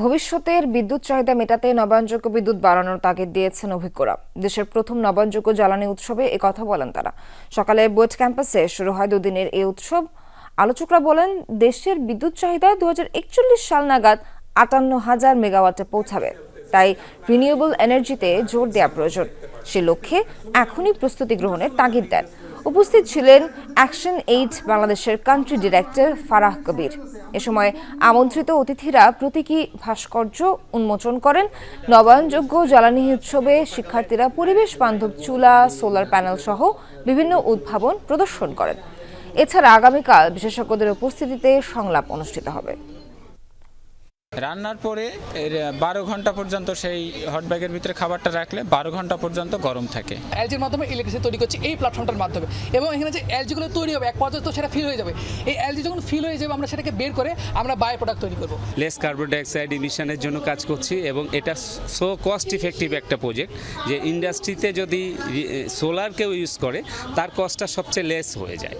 ভবিষ্যতের বিদ্যুৎ চাহিদা মেটাতে নবায়নযোগ্য বিদ্যুৎ বাড়ানোর তাগিদ দিয়েছেন অভিজ্ঞরা। দেশের প্রথম নবায়নযোগ্য জ্বালানি উৎসবে কথা বলেন তারা। সকালে বুয়েট ক্যাম্পাসে শুরু হয় দুদিনের এই উৎসব। আলোচকরা বলেন, দেশের বিদ্যুৎ চাহিদা দু হাজার একচল্লিশ সাল নাগাদ আটান্ন হাজার মেগাওয়াটে পৌঁছাবে। তাই রিনিউয়েবল এনার্জিতে জোর দেওয়া প্রয়োজন। সে লক্ষ্যে এখনই প্রস্তুতি গ্রহণের তাগিদ দেন। উপস্থিত ছিলেন অ্যাকশন এইড বাংলাদেশের কান্ট্রি ডিরেক্টর ফারাহ কবির। এ সময় আমন্ত্রিত অতিথিরা প্রতীকী ভাস্কর্য উন্মোচন করেন। নবায়নযোগ্য জ্বালানি উৎসবে শিক্ষার্থীরা পরিবেশ বান্ধব চুলা, সোলার প্যানেল সহ বিভিন্ন উদ্ভাবন প্রদর্শন করেন। এছাড়া আগামীকাল বিশেষজ্ঞদের উপস্থিতিতে সংলাপ অনুষ্ঠিত হবে। রান্নার পরে বারো ঘণ্টা পর্যন্ত সেই হট ব্যাগের ভিতরে খাবারটা রাখলে বারো ঘণ্টা পর্যন্ত গরম থাকে। এলজির মাধ্যমে ইলেকট্রিসিটি তৈরি করছি এই প্ল্যাটফর্মটার মাধ্যমে। এবং এখানে যে এলজিগুলো তৈরি হবে এক পর্যায়ে তো সেটা ফিল হয়ে যাবে। এই এলজি যখন ফিল হয়ে যাবে আমরা সেটাকে বের করে আমরা বাই প্রোডাক্ট তৈরি করব। লেস কার্বন ডাইঅক্সাইড ইমিশনের জন্য কাজ করছি এবং এটা সো কস্ট ইফেক্টিভ একটা প্রজেক্ট যে ইন্ডাস্ট্রিতে যদি সোলার কেউ ইউজ করে তার কস্টটা সবচেয়ে লেস হয়ে যায়।